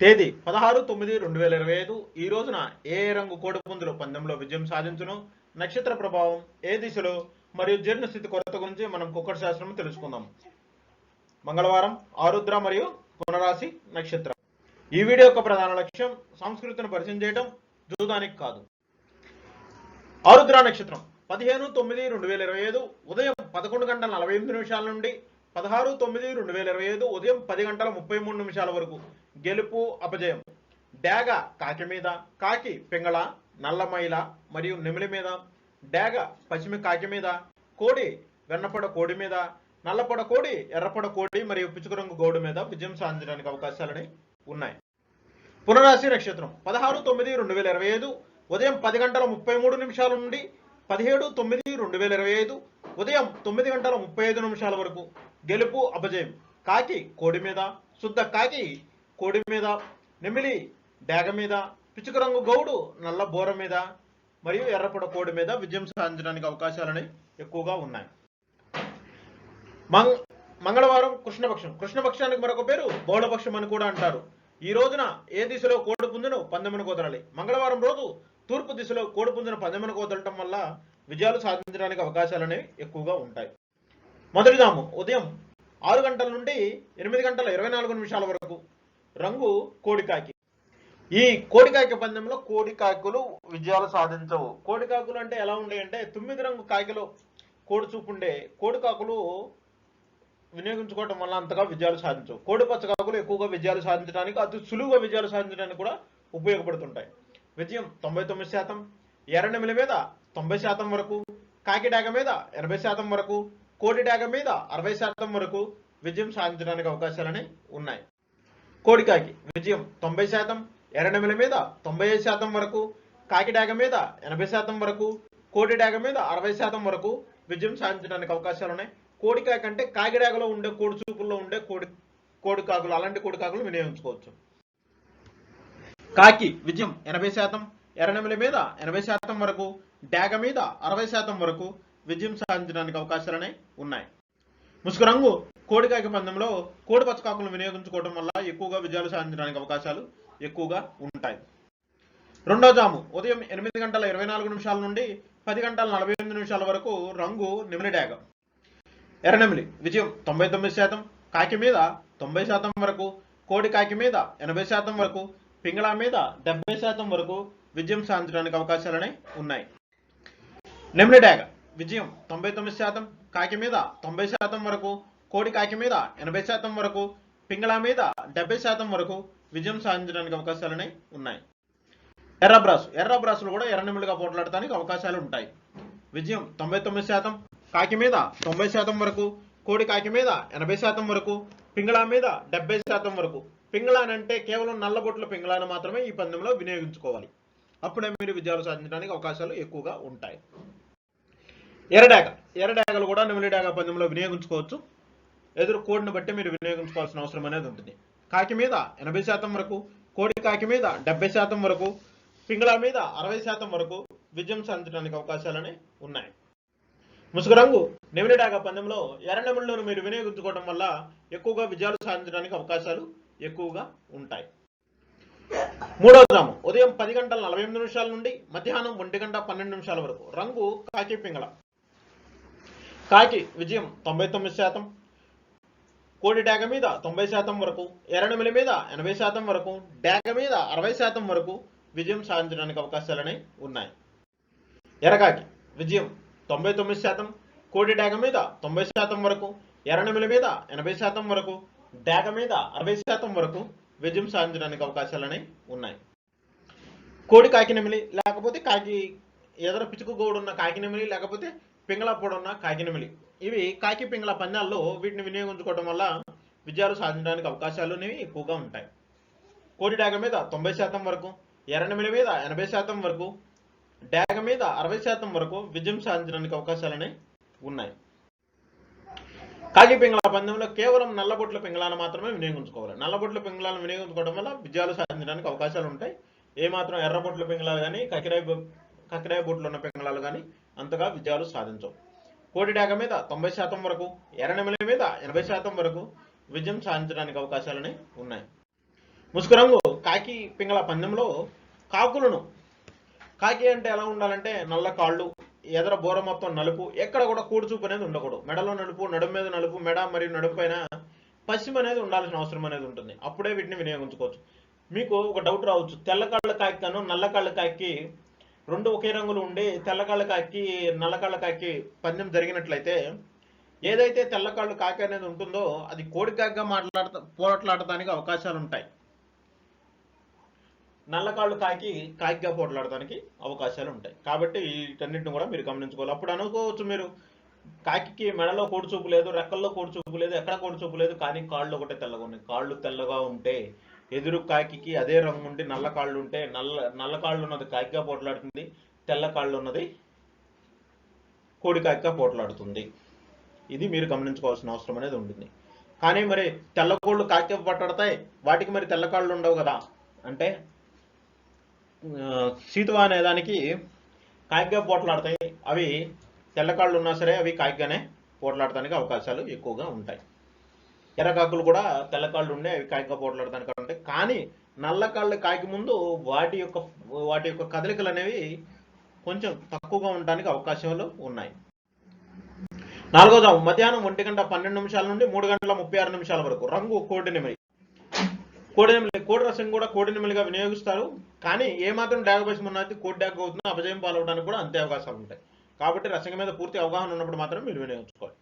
తేదీ పదహారు తొమ్మిది రెండు వేల ఇరవై ఐదు. ఈ రోజున ఏ రంగు కోడిపుందులు పందెంలో విజయం సాధించును? నక్షత్ర ప్రభావం ఏ దిశలో? మరియు జీర్ణ స్థితి కొరత గురించి మనం కుక్కటి శాస్త్రం తెలుసుకుందాం. మంగళవారం ఆరుద్ర మరియు పునరాశి నక్షత్రం. ఈ వీడియో యొక్క ప్రధాన లక్ష్యం సంస్కృతిని పరిచయం చేయడం జూదానికి కాదు. ఆరుద్ర నక్షత్రం పదిహేను తొమ్మిది రెండు వేల ఇరవై ఐదు ఉదయం పదకొండు గంటల నలభై ఎనిమిది నిమిషాల నుండి పదహారు తొమ్మిది రెండు వేల ఇరవై ఐదు ఉదయం పది గంటల ముప్పై మూడు నిమిషాల వరకు. గెలుపు అపజయం. డాగ కాకి మీద కాకి పింగళ నల్లమైల మరియు నెమిలి మీద. డాగ పశ్చిమ కాకి మీద కోడి వెన్నపొడ కోడి మీద నల్లపొడ కోడి ఎర్రపొడ కోడి మరియు పిచుక రంగు గోడు మీద విజయం సాధించడానికి అవకాశాలని ఉన్నాయి. పునరాశి నక్షత్రం. పదహారు తొమ్మిది రెండు వేల ఇరవై ఐదు. ఉదయం పది గంటల ముప్పై మూడు నిమిషాల నుండి పదిహేడు తొమ్మిది రెండు వేల ఇరవై ఐదు. ఉదయం తొమ్మిది గంటల ముప్పై ఐదు నిమిషాల వరకు గెలుపు అపజయం. కాకి కోడి మీద. శుద్ధ కాకి కోడి మీద నెమిలి డాగ మీద పిచుక రంగు గౌడు నల్ల బోర మీద మరియు ఎర్రపొడ కోడి మీద విజయం సాధించడానికి అవకాశాలని ఎక్కువగా ఉన్నాయి. మంగ మంగళవారం కృష్ణపక్షం. కృష్ణపక్షానికి మరొక పేరు బౌళపక్షం అని కూడా అంటారు. ఈ రోజున ఏ దిశలో కోడి పుంజును పందెమును కుదరాలి మంగళవారం రోజు తూర్పు దిశలో కోడి పుంజును పందెమును కుదరటం వల్ల విజయాలు సాధించడానికి అవకాశాలు అనేవి ఎక్కువగా ఉంటాయి. మొదటిదాము ఉదయం ఆరు గంటల నుండి ఎనిమిది గంటల ఇరవై నాలుగు నిమిషాల వరకు రంగు కోడికాకి. ఈ కోడికాకి పందెంలో కోడికాకులు విజయాలు సాధించవు. కోడికాకులు అంటే ఎలా ఉండే అంటే తొమ్మిది రంగు కాకిలో కోడి చూపు ఉండే కోడికాకులు వినియోగించుకోవటం వల్ల అంతగా విజయాలు సాధించవు. కోడి పచ్చకాకులు ఎక్కువగా విజయాలు సాధించడానికి అతి సులువుగా విజయాలు సాధించడానికి కూడా ఉపయోగపడుతుంటాయి. విజయం తొంభై తొమ్మిది శాతం ఎర్రనెమిలి మీద తొంభై శాతం వరకు కాకి డాగ మీద ఎనభై శాతం వరకు కోడి డాగ మీద అరవై శాతం వరకు విజయం సాధించడానికి అవకాశాలని ఉన్నాయి. కోడికాకి. విజయం తొంభై శాతం ఎర్రనెమిలి మీద తొంభై ఐదు శాతం వరకు కాకి డాగ మీద ఎనభై శాతం వరకు కోడి డాగ మీద అరవై శాతం వరకు విజయం సాధించడానికి అవకాశాలు ఉన్నాయి. కోడికాయ కంటే కాకిడాగలో ఉండే కోడి చూపుల్లో ఉండే కోడి కోడికాకులు అలాంటి కోడికాకులు వినియోగించుకోవచ్చు. కాకి విజయం ఎనభై శాతం ఎర్రనెమిలి మీద ఎనభై శాతం వరకు డాగ మీద అరవై శాతం వరకు విజయం సాధించడానికి అవకాశాలనే ఉన్నాయి. ముసుగు రంగు కోడికాకి పందెంలో కోడి పచ్చకాకులను వినియోగించుకోవడం వల్ల ఎక్కువగా విజయాలు సాధించడానికి అవకాశాలు ఎక్కువగా ఉంటాయి. రెండో జాము. ఉదయం ఎనిమిది గంటల ఇరవై నాలుగు నిమిషాల నుండి పది గంటల నలభై ఎనిమిది నిమిషాల వరకు రంగు నిమిలి డాగ ఎర్రనెమిలి. విజయం తొంభై తొమ్మిది శాతం. కాకి మీద తొంభై శాతం వరకు కోడి కాకి మీద ఎనభై శాతం వరకు పింగళ మీద డెబ్బై శాతం వరకు విజయం సాధించడానికి అవకాశాలనే ఉన్నాయి. నెమిలి డాగ విజయం తొంభై తొమ్మిది శాతం. కాకి మీద తొంభై శాతం వరకు కోడి కాకి మీద ఎనభై శాతం వరకు పింగళ మీద డెబ్బై శాతం వరకు విజయం సాధించడానికి అవకాశాలనే ఉన్నాయి. ఎర్రబ్రాసు ఎర్రబ్రాసులు ఎర్ర బ్రాసులు కూడా ఎర్ర నెమిలిగా పోట్లాడటానికి అవకాశాలు ఉంటాయి. విజయం తొంభై తొమ్మిది శాతం కాకి మీద తొంభై శాతం వరకు కోడి కాకి మీద ఎనభై శాతం వరకు పింగళా మీద డెబ్బై శాతం వరకు. పింగళానంటే కేవలం నల్లబొట్ల పింగళాన్ని మాత్రమే ఈ పందెంలో వినియోగించుకోవాలి. అప్పుడే మీరు విజయాలు సాధించడానికి అవకాశాలు ఎక్కువగా ఉంటాయి. ఎర్రడాగ. ఎర్రడాగలు కూడా నిమిలిడాగ పందెంలో వినియోగించుకోవచ్చు. ఎదురు కోడిని బట్టి మీరు వినియోగించుకోవాల్సిన అవసరం అనేది ఉంటుంది. కాకి మీద ఎనభై శాతం వరకు కోడి కాకి మీద డెబ్బై శాతం వరకు పింగళా మీద అరవై శాతం వరకు విజయం సాధించడానికి అవకాశాలని ఉన్నాయి. ముసుగు రంగు నెమిలిడాగ పందెంలో ఎర్ర నెమిలిలను మీరు వినియోగించుకోవడం వల్ల ఎక్కువగా విజయాలు సాధించడానికి అవకాశాలు ఎక్కువగా ఉంటాయి. మూడవ గ్రామం ఉదయం పది గంటల నలభై ఎనిమిది నిమిషాల నుండి మధ్యాహ్నం ఒంటి గంట పన్నెండు నిమిషాల వరకు. రంగు కాకి పింగళ. కాకి విజయం తొంభై తొమ్మిది శాతం కోడి డాగ మీద తొంభై శాతం వరకు ఎర్రనెమిలి మీద ఎనభై శాతం వరకు డాగ మీద అరవై శాతం వరకు విజయం సాధించడానికి అవకాశాలని ఉన్నాయి. ఎరగాకి విజయం తొంభై తొమ్మిది శాతం కోడి డాగ మీద తొంభై శాతం వరకు ఎర్రనెమిలి మీద ఎనభై శాతం వరకు డాగ మీద అరవై శాతం వరకు విజయం సాధించడానికి అవకాశాలని ఉన్నాయి. కోడి కాకినమిలి లేకపోతే కాకి ఎదర పిచుకు గోడు ఉన్న కాకినమిలి లేకపోతే పింగళ పొడవున్న కాకినమిలి కాకి ఇవి కాకి పింగళ పందాల్లో వీటిని వినియోగించుకోవడం వల్ల విజయాలు సాధించడానికి అవకాశాలు అనేవి ఎక్కువగా ఉంటాయి. కోడి డాగ మీద తొంభై శాతం వరకు ఎర్రనమిలి మీద ఎనభై శాతం వరకు డాగ మీద అరవై శాతం వరకు విజయం సాధించడానికి అవకాశాలనే ఉన్నాయి. కాకి పింగళ పందెంలో కేవలం నల్లబొట్ల పింగళాలను మాత్రమే వినియోగించుకోవాలి. నల్లబొట్ల పింగళాలను వినియోగించుకోవడం వల్ల విజయాలు సాధించడానికి అవకాశాలు ఉంటాయి. ఏమాత్రం ఎర్రబొట్ల పింగళాలు కానీ కకిరాయి కకిరాయి బొట్లు ఉన్న పింగళాలు కానీ అంతగా విజయాలు సాధించవు. కోటి డాక మీద తొంభై శాతం వరకు ఎర్రనెమల మీద ఎనభై శాతం వరకు విజయం సాధించడానికి అవకాశాలని ఉన్నాయి. ముసుగు రంగు కాకి పింగళ పందెంలో కాకులను. కాకి అంటే ఎలా ఉండాలంటే నల్ల కాళ్ళు ఎదర బోర మొత్తం నలుపు ఎక్కడ కూడా కూడుచూపు అనేది ఉండకూడదు. మెడలో నలుపు నడుము మీద నలుపు మెడ మరియు నడుము పైన పశ్చిమ అనేది ఉండాల్సిన అవసరం అనేది ఉంటుంది. అప్పుడే వీటిని వినియోగించుకోవచ్చు. మీకు ఒక డౌట్ రావచ్చు. తెల్ల కాళ్ళ కాకి కాను నల్ల కాళ్ళ కాకి రెండు ఒకే రంగులు ఉండి తెల్ల కాళ్ళ కాకి నల్లకాళ్ళ కాకి పందెం జరిగినట్లయితే ఏదైతే తెల్ల కాళ్ళు కాకి అనేది ఉంటుందో అది కోడి కాకిగా మాట్లాడతా పోట్లాడటానికి అవకాశాలు ఉంటాయి. నల్లకాళ్ళు కాకి కాకిగా పోట్లాడటానికి అవకాశాలు ఉంటాయి. కాబట్టి వీటన్నిటిని కూడా మీరు గమనించుకోవాలి. అప్పుడు అనుకోవచ్చు మీరు కాకికి మెడలో కోడి చూపు లేదు రెక్కల్లో కోడి చూపు లేదు ఎక్కడ కోడి చూపు లేదు కానీ కాళ్ళు ఒకటే తెల్లగా ఉన్నాయి. కాళ్ళు తెల్లగా ఉంటే ఎదురు కాకికి అదే రంగు ఉండి నల్ల కాళ్ళు ఉంటే నల్ల నల్ల కాళ్ళు ఉన్నది కాకిగా పోట్లాడుతుంది తెల్ల కాళ్ళు ఉన్నది కోడి కాకిగా పోట్లాడుతుంది. ఇది మీరు గమనించుకోవాల్సిన అవసరం అనేది ఉంటుంది. కానీ మరి తెల్ల కోళ్ళు కాకి పట్టడతాయి వాటికి మరి తెల్ల కాళ్ళు ఉండవు కదా? అంటే సీతువ అనే దానికి కాకిగా పోట్లాడతాయి. అవి తెల్ల కాళ్ళు ఉన్నా సరే అవి కాకిగానే పోట్లాడటానికి అవకాశాలు ఎక్కువగా ఉంటాయి. ఎర్రకాకులు కూడా తెల్లకాళ్ళు ఉండే అవి కాకిగా పోట్లాడటానికి ఉంటాయి కానీ నల్లకాళ్ళు కాకి ముందు వాటి యొక్క వాటి యొక్క కదలికలు అనేవి కొంచెం తక్కువగా ఉండడానికి అవకాశాలు ఉన్నాయి. నాలుగో జాము మధ్యాహ్నం ఒంటి గంట పన్నెండు నిమిషాల నుండి మూడు గంటల ముప్పై ఆరు నిమిషాల వరకు. రంగు కోడి నెమిలి. కోడి కోడి రసం కూడా కోడినెమిలిగా వినియోగిస్తారు. కానీ ఏ మాత్రం ఉన్నది కోడి డాగ్ అవుతుందో అపజయం పాలవడానికి కూడా అంతే అవకాశాలు ఉంటాయి. కాబట్టి రసం మీద పూర్తి అవగాహన ఉన్నప్పుడు మాత్రం మీరు వినియోగించుకోవాలి.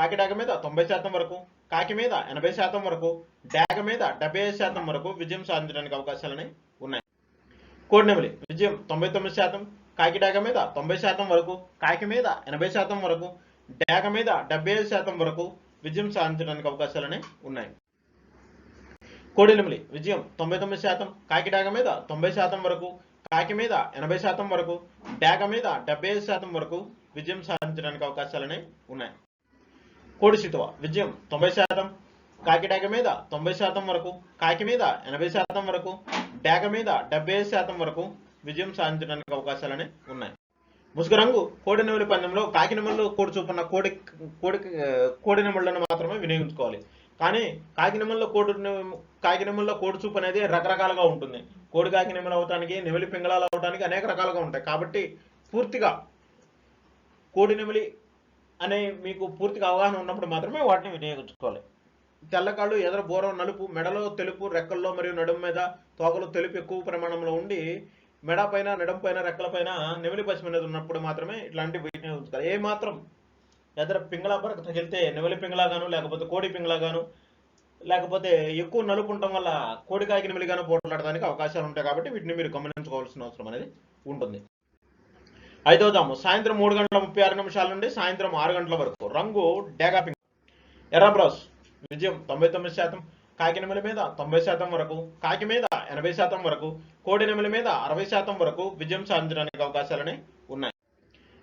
కాకి డాక మీద తొంభై శాతం వరకు కాకి మీద ఎనభై శాతం వరకు డాక మీద డెబ్బై ఐదు శాతం వరకు విజయం సాధించడానికి అవకాశాలని ఉన్నాయి. కోడినెమిలి విజయం తొంభై తొమ్మిది శాతం కాకి డాక మీద తొంభై శాతం వరకు కాకి మీద ఎనభై శాతం వరకు డాక మీద డెబ్బై ఐదు శాతం వరకు విజయం సాధించడానికి అవకాశాలని ఉన్నాయి. కోడిలిమిలి విజయం తొంభై తొమ్మిది శాతం కాకి డాక మీద తొంభై శాతం వరకు కాకి మీద ఎనభై శాతం వరకు డాక మీద డెబ్బై ఐదు శాతం వరకు విజయం సాధించడానికి అవకాశాలని ఉన్నాయి. కోడిశితువ విజయం తొంభై శాతం. కాకి డేక మీద తొంభై శాతం వరకు కాకి మీద ఎనభై శాతం వరకు డేక మీద డెబ్బై ఐదు శాతం వరకు విజయం సాధించడానికి అవకాశాలని ఉన్నాయి. ముసుగు రంగు కోడి నెమలి పందెంలో కాకి నెమళ్ళు కోడి చూపున్న కోడి కోడి కోడి నెమళ్ళను మాత్రమే వినియోగించుకోవాలి. కానీ కాకి నెమల్లో కోడి నెమ- కాకి నెమల్లో కోడి చూపు అనేది రకరకాలుగా ఉంటుంది. కోడి కాకి నెమలు అవటానికి నెమలి పింగళాలు అవటానికి అనేక రకాలుగా ఉంటాయి. కాబట్టి పూర్తిగా కోడి నెమలి అనే మీకు పూర్తిగా అవగాహన ఉన్నప్పుడు మాత్రమే వాటిని వినియోగించుకోవాలి. తెల్లకాళ్ళు ఎదర బోరం నలుపు మెడలో తెలుపు రెక్కల్లో మరియు నడుము మీద తోకలు తెలుపు ఎక్కువ ప్రమాణంలో ఉండి మెడ పైన నడుం పైన రెక్కల పైన నెమిలి పశ్చిమ అనేది ఉన్నప్పుడు మాత్రమే ఇట్లాంటివి వీటిని ఏ మాత్రం ఎదర పింగళా బరకు తగిలితే నెమిలి పింగళాగాను లేకపోతే కోడి పింగళాగాను లేకపోతే ఎక్కువ నలుపు ఉండటం వల్ల కోడికాయకి నెమిలిగాను పోట్లాడడానికి అవకాశాలు ఉంటాయి కాబట్టి వీటిని మీరు గమనించుకోవాల్సిన అవసరం అనేది ఉంటుంది. ఐదో సాయంత్రం మూడు గంటల ముప్పై ఆరు నిమిషాల నుండి సాయంత్రం ఆరు గంటల వరకు. రంగు డేగా పింక్. ఎర్ర విజయం తొంభై తొమ్మిది శాతం. కాకి మీద తొంభై శాతం వరకు. కాకి మీద ఎనభై శాతం వరకు. కోడి నెమల మీద అరవై శాతం వరకు విజయం సాధించడానికి అవకాశాలని ఉన్నాయి.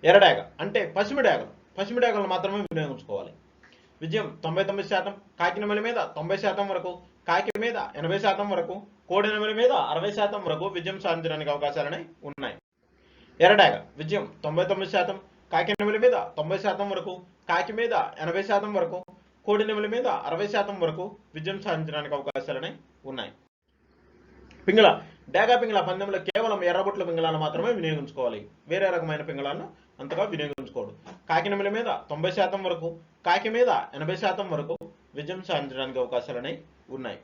ఎర్రడాగ అంటే పశ్చిమ డాగలు. పశ్చిమ మాత్రమే వినియోగించుకోవాలి. విజయం తొంభై తొమ్మిది శాతం. కాకి మీద తొంభై శాతం వరకు. కాకి మీద ఎనభై శాతం వరకు. కోడి నెమలి మీద అరవై శాతం వరకు విజయం సాధించడానికి అవకాశాలని ఉన్నాయి. ఎర్రడాగ విజయం తొంభై తొమ్మిది శాతం కాకి నెమలి మీద తొంభై శాతం వరకు కాకి మీద ఎనభై శాతం వరకు కోడి నెమలి మీద అరవై శాతం వరకు విజయం సాధించడానికి అవకాశాలని ఉన్నాయి. పింగళ డేగా పింగళ పందెంలో కేవలం ఎర్రబొట్ల పింగళాలను మాత్రమే వినియోగించుకోవాలి. వేరే రకమైన పింగళాలను అంతగా వినియోగించుకోడు. కాకి నెమలి మీద తొంభై శాతం వరకు కాకి మీద ఎనభై శాతం వరకు విజయం సాధించడానికి అవకాశాలని ఉన్నాయి.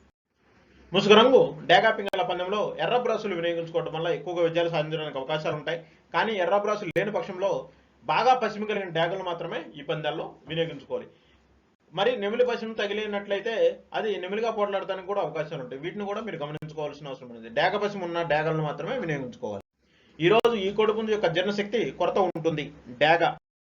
ముసుగు రంగు డేగా పింగళ పందెంలో ఎర్ర బ్రషులు వినియోగించుకోవడం వల్ల ఎక్కువగా విజయాలు సాధించడానికి అవకాశాలు ఉంటాయి. కానీ ఎర్ర బ్రాసులు లేని పక్షంలో బాగా పశ్చిమ కలిగిన డ్యాగులు మాత్రమే ఈ పందాల్లో వినియోగించుకోవాలి. మరి నెమిలి పశ్చిమ తగిలినట్లయితే అది నెమిలిగా పోట్లాడడానికి కూడా అవకాశాలు ఉంటాయి. వీటిని కూడా మీరు గమనించుకోవాల్సిన అవసరం ఉంది. డేగ పశ్చిమ ఉన్న డేగలను మాత్రమే వినియోగించుకోవాలి. ఈ రోజు ఈ కొడుపుంజు యొక్క జీర్ణశక్తి కొరత ఉంటుంది. డేగ